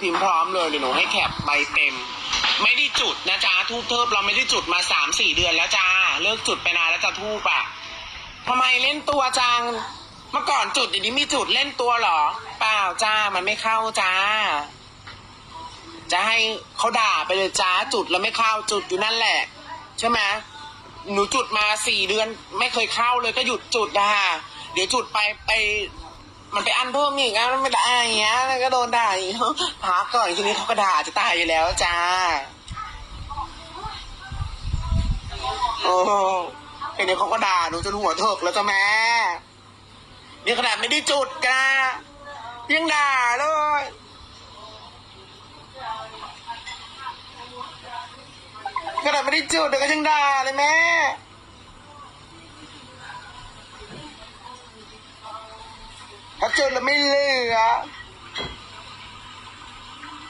พิมพ์พร้อมเลยเดี๋ยวหนูให้แคปใบเต็ม ไม่ได้จุดนะจ๊ะทูบเทิบเราไม่ได้จุดมาสามสี่เดือนแล้วจ้าเลิกจุดไปนานแล้วจ้ะทูบอะทำไมเล่นตัวจัง เมื่อก่อนจุดเดี๋ยวนี้มีจุดเล่นตัวเหรอ เปล่าจ้ามันไม่เข้าจ้า จะให้เขาด่าไปเลยจ้าจุดแล้วไม่เข้าจุดอยู่นั่นแหละ ใช่ไหมหนูจุดมาสี่เดือน ไม่เคยเข้าเลยก็หยุดจุดนะคะเดี๋ยวจุดไปไป มันไปอันเพิ่มอีกอะมันไม่ได้อย่างเงี้ยแล้วก็โดนด่าอีกพักก่อนทีนี้เขาก็ด่าจะตายอยู่แล้วจ้า โอ้เห็นเดี๋ยวเขาก็ด่าหนูจนหัวเถิกแล้วจ้ะแม่นี่ขนาดไม่ได้จุดจ้ายังด่าเลยขนาดไม่ได้จุดเดี๋ยวก็ยังด่าเลยแม่ ถ้าจุดแล้วไม่เหลือ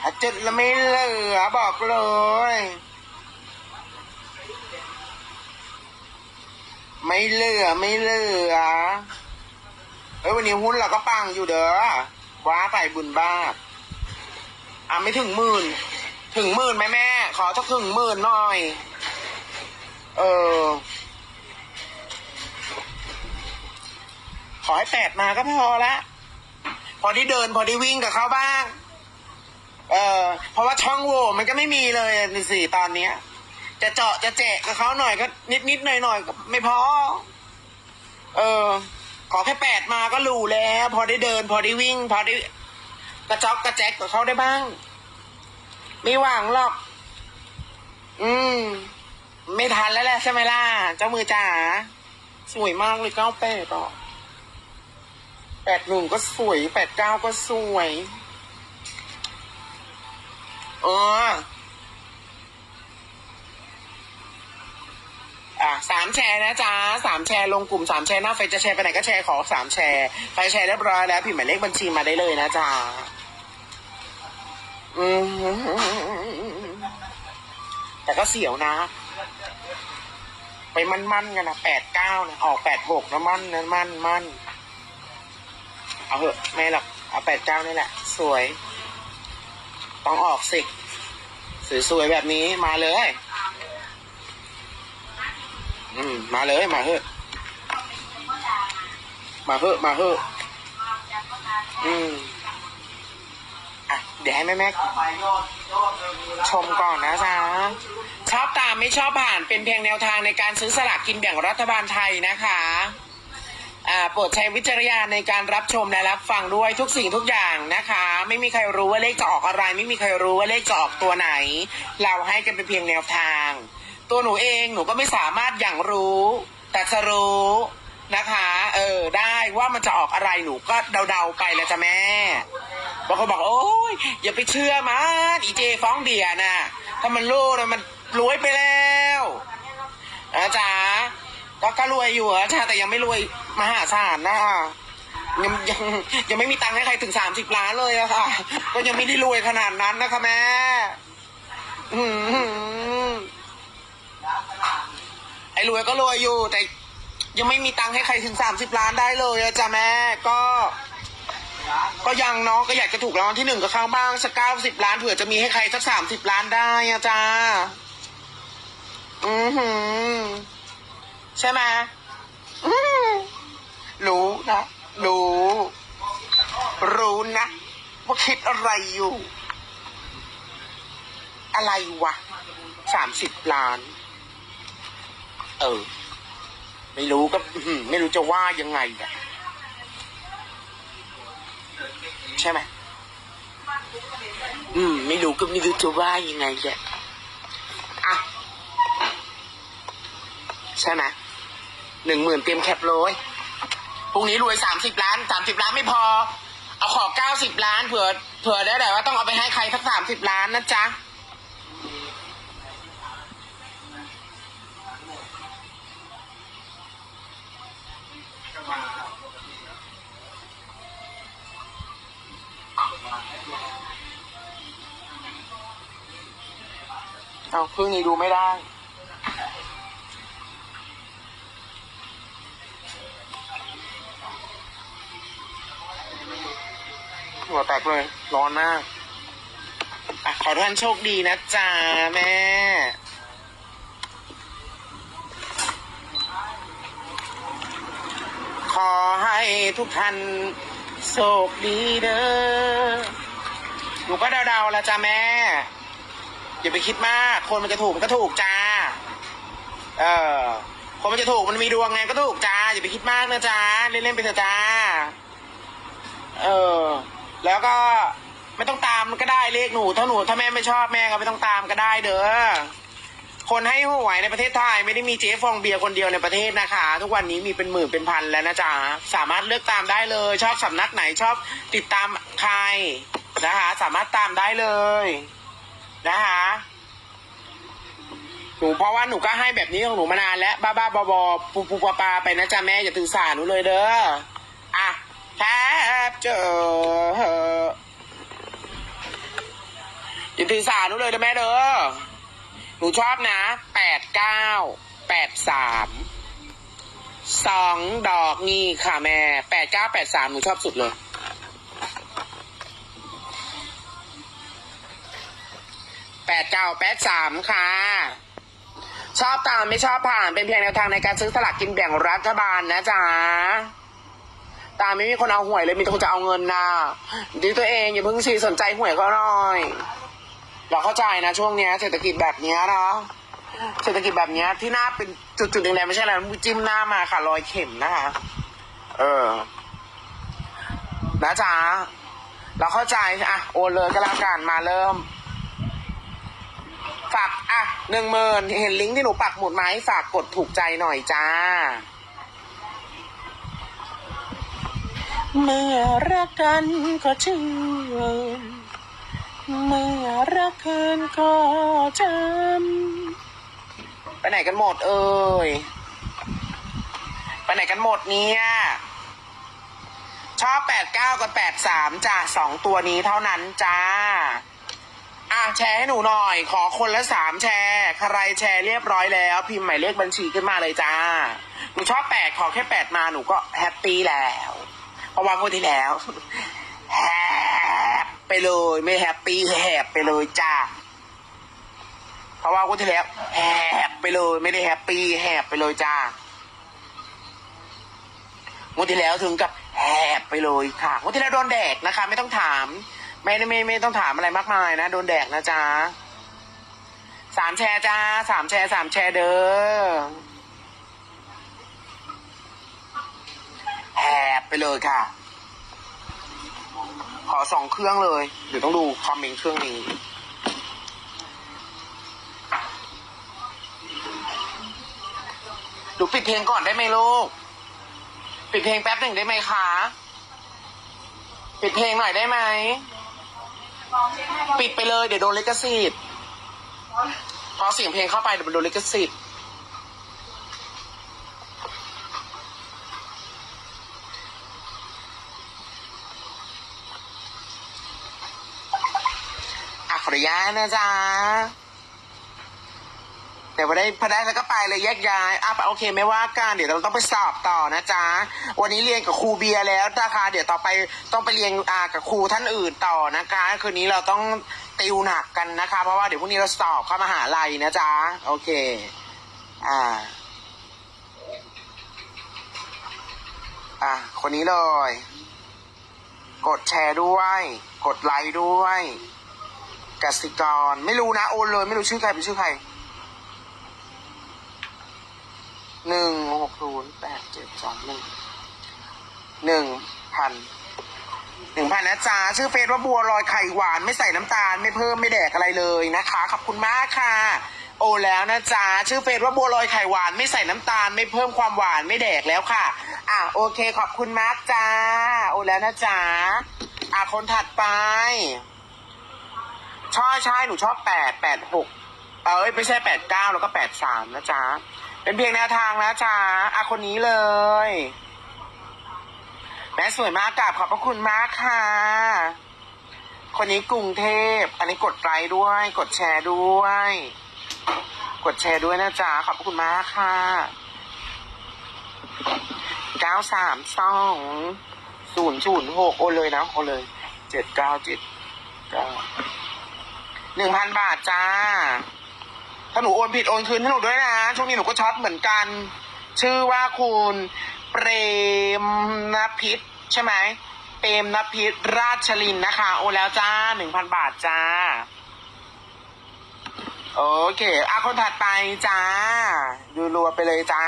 ถ้าจุดแล้วไม่เหลือบอกเลยไม่เหลือไม่เหลือเอ้ยวันนี้หุ้นเราก็ปังอยู่เด้อว้าไปบุญบ้าอะไม่ถึงหมื่น ถึงหมื่นไหมแม่ ขอสักถึงหมื่นหน่อย เออ ขอให้แปดมาก็พอละ พอที่เดินพอที่วิ่งกับเขาบ้าง เออเพราะว่าช่องโหว่มันก็ไม่มีเลยนี่สิตอนเนี้ย จะเจาะจะแจกกับเขาหน่อยก็นิดนิดหน่อยหน่อยก็ไม่พอ เออ ขอแค่แปดมาก็รู้แล้ว พอได้เดิน พอได้วิ่ง พอได้กระจอกกระแจกกับเขาได้บ้าง ไม่หวังหรอก อืม ไม่ทันแล้วแหละใช่ไหมล่ะ เจ้ามือจ๋าสวยมากเลยเก้าแปดอะ แปดหนึ่งก็สวยแปดเก้าก็สวย เออ อะสามแชร์นะจ๊ะสามแชร์ลงกลุ่มสามแชร์หน้าเฟซจะแชร์ไปไหนก็แชร์ขอสามแชร์ใครแชร์เรียบร้อยแล้วพิมพ์หมายเลขบัญชีมาได้เลยนะจ๊ะอืมแต่ก็เสียวนะ ไปมั่นๆกันนะแปดเก้านะออกแปดหกนะมั่นนะมั่นมั่น เอาเหอะไม่หรอกเอาแปดเก้านี่แหละ สวย ต้องออกสิสวยๆแบบนี้มาเลย อืม มาเลยมาเถอะ มาเถอะมาเถอะอืมอะเดี๋ยวให้แม่แม่ชมก่อนนะจ๊ะชอบตามไม่ชอบผ่านเป็นเพียงแนวทางในการซื้อสลากกินแบ่งรัฐบาลไทยนะคะ โปรดใช้วิจารณญาณในการรับชมและรับฟังด้วยทุกสิ่งทุกอย่างนะคะ ไม่มีใครรู้ว่าเลขจะออกอะไร ไม่มีใครรู้ว่าเลขจะออกตัวไหน เราให้กันเป็นเพียงแนวทาง ตัวหนูเองหนูก็ไม่สามารถอย่างรู้ แต่จะรู้นะคะ เออได้ว่ามันจะออกอะไรหนูก็เดาๆไปแล้วจ้ะแม่บางคนบอกโอ้ยอย่าไปเชื่อมันอีเจฟ้องเดียนะถ้ามันรู้นะมันรวยไปแล้วอาจารย์ก็ก็รวยอยู่อะจ้าแต่ยังไม่รวย มหาศาลนะยังยังยังไม่มีตังค์ให้ใครถึงสามสิบล้านเลยอะค่ะ ก็ยังไม่ได้รวยขนาดนั้นนะคะแม่อืมไอ้รวยก็รวยอยู่ แต่ยังไม่มีตังค์ให้ใครถึงสามสิบล้านได้เลยอะจ้ะแม่ก็ ก็ยังเนาะก็อยากจะถูกรางวัลที่หนึ่งกับเขาบ้างสักเก้าสิบล้านเผื่อจะมีให้ใครสักสามสิบล้านได้อะจ้าอือหือ ใช่ไหม รู้นะ รู้ รู้นะว่าคิดอะไรอยู่ อะไรวะสามสิบล้าน เออ ไม่รู้ก็ไม่รู้จะว่ายังไงอะใช่ไหมอืม ไม่รู้ก็ไม่รู้จะว่ายังไงแหละอะ ใช่ไหมหนึ่งหมื่นเตรียมแคปเลย พรุ่งนี้รวยสามสิบล้านสามสิบล้านไม่พอ เอาขอเก้าสิบล้านเผื่อเผื่อได้แต่ว่าต้องเอาไปให้ใครสักสามสิบล้านนะจ๊ะเอาครึ่งนี้ดูไม่ได้ หัวแตกเลย ร้อนมากอะขอท่านโชคดีนะจ๊ะแม่ ขอให้ทุกท่านโชคดีเด้อหนูก็เดาๆแล้วจ้ะแม่ อย่าไปคิดมาก คนมันจะถูกมันก็ถูกจ้า เออ คนมันจะถูกมันมีดวงไงก็ถูกจ้า อย่าไปคิดมากนะจ้า เล่นๆไปเถอะจ้า เออ แล้วก็ไม่ต้องตามก็ได้เลขหนู ถ้าหนูถ้าแม่ไม่ชอบแม่ก็ไม่ต้องตามก็ได้เด้อคนให้หวยในประเทศไทยไม่ได้มีเจ๊ฟองเบียร์คนเดียวในประเทศนะคะ ทุกวันนี้มีเป็นหมื่นเป็นพันแล้วนะจ๊ะสามารถเลือกตามได้เลย ชอบสำนักไหนชอบติดตามใครนะคะ สามารถตามได้เลยนะคะหนูเพราะว่าหนูก็ให้แบบนี้ของหนูมานานแล้วบ้าบ้าบอบอปูปูปลาปลาไปนะจ๊ะแม่อย่าถือสาหนูเลยเด้อ แทบเจออย่าถือสาหนูเลยเด้อแม่เด้อ หนูชอบนะ แปดเก้า แปดสาม สองดอกนี่ค่ะแม่ แปดเก้าแปดสามหนูชอบสุดเลย แปดเก้าแปดสามค่ะชอบตามไม่ชอบผ่านเป็นเพียงแนวทางในการซื้อสลากกินแบ่งรัฐบาลนะจ๊ะ ตามไม่มีคนเอาหวยเลยมีแต่คนจะเอาเงินนะดีตัวเองอย่าเพิ่งสีสนใจหวยเขาหน่อย เราเข้าใจนะช่วงเนี้ยเศรษฐกิจแบบเนี้ยเนาะเศรษฐกิจแบบเนี้ยที่หน้าเป็นจุดๆแดงๆไม่ใช่อะไรนะจิ้มหน้ามาค่ะรอยเข็มนะคะเออนะจ๊ะเราเข้าใจอะโอนเลยก็แล้วกันมาเริ่มฝากอะหนึ่งหมื่นเห็นลิงก์ที่หนูปักหมุดไหมาให้ฝากกดถูกใจหน่อยจ้า เมื่อรักกันก็ชื่นเมื่อรักเกินก็จำไปไหนกันหมดเอ่ยไปไหนกันหมดเนี่ยชอบแปดเก้ากับแปดสามจ้ะสองตัวนี้เท่านั้นจ้าอะแชร์ให้หนูหน่อย ขอคนละสามแชร์ ใครแชร์เรียบร้อยแล้ว พิมพ์หมายเลขบัญชีขึ้นมาเลยจ้า หนูชอบแปดขอแค่แปดมาหนูก็แฮปปี้แล้ว เพราะว่างวดที่แล้วแฮปไปเลยไม่แฮปปี้แฮปไปเลยจ้าเพราะว่างวดที่แล้วแฮปไปเลยไม่ได้แฮปปี้แฮปไปเลยจ้างวดที่แล้วถึงกับแฮปไปเลยค่ะงวดที่แล้วโดนแดกนะคะ ไม่ต้องถามไม่ไม่ไม่ไม่ต้องถามอะไรมากมายนะโดนแดกนะจ๊ะสามแชร์จ้าสามแชร์สามแชร์เด้อแฮป ไปเลยค่ะ ขอสองเครื่องเลย เดี๋ยวต้องดูคอมเมนต์เครื่องนี้ดูปิดเพลงก่อนได้ไหมลูก ปิดเพลงแป๊บหนึ่งได้ไหมคะ ปิดเพลงหน่อยได้ไหม ปิดไปเลยเดี๋ยวโดนลิขสิทธิ์พอเสียงเพลงเข้าไปเดี๋ยวโดนลิขสิทธิ์ ขออนุญาตนะจ๊ะเดี๋ยวพอได้พอได้แล้วก็ไปเลยแยกย้ายอะโอเคไม่ว่ากันเดี๋ยวเราต้องไปสอบต่อนะจ๊ะวันนี้เรียนกับครูเบียร์แล้วนะคะเดี๋ยวต่อไปต้องไปเรียนอ่ากับครูท่านอื่นต่อนะคะ คืนนี้เราต้องติวหนักกันนะคะ เพราะว่าเดี๋ยวพรุ่งนี้เราสอบเข้ามหาลัยนะจ๊ะโอเค อ่า อะคนนี้เลย กดแชร์ด้วย กดไลค์ด้วย กสิกร ไม่รู้นะโอนเลย ไม่รู้ชื่อใครเป็นชื่อใครหนึ่งหกศูนย์แปดเจ็ดสองหนึ่งหนึ่งพันหนึ่งพันนะจ๊ะชื่อเฟซว่าบัวลอยไข่หวานไม่ใส่น้ำตาล ไม่เพิ่มไม่แดกอะไรเลยนะคะขอบคุณมากค่ะ โอแล้วนะจ๊ะชื่อเฟซว่าบัวลอยไข่หวานไม่ใส่น้ำตาล ไม่เพิ่มความหวานไม่แดกแล้วค่ะ อะโอเคขอบคุณมากจ้า โอแล้วนะจ๊ะอะคนถัดไป ใช่ใช่หนูชอบแปดแปดหกเอ้ยไม่ใช่แปดเก้าแล้วก็แปดสามนะจ๊ะ เป็นเพียงแนวทางนะจ๊ะอาคนนี้เลย แม่สวยมากกราบขอบพระคุณมากค่ะ คนนี้กรุงเทพ อันนี้กดไลค์ด้วย กดแชร์ด้วย กดแชร์ด้วยนะจ๊ะ ขอบพระคุณมากค่ะเก้าสามสองศูนย์ศูนย์หกโอเลยนะโอเลยเจ็ดเก้าเจ็ดเก้า หนึ่งพันบาทจ้า ถ้าหนูโอนผิดโอนคืนให้หนูด้วยนะ ช่วงนี้หนูก็ช็อตเหมือนกัน ชื่อว่าคุณเปรมนพิษใช่ไหมเปรมนพิษราชลินนะคะ โอนแล้วจ้าหนึ่งพันบาทจ้า โอเคอะคนถัดไปจ้า ดูรัวไปเลยจ้า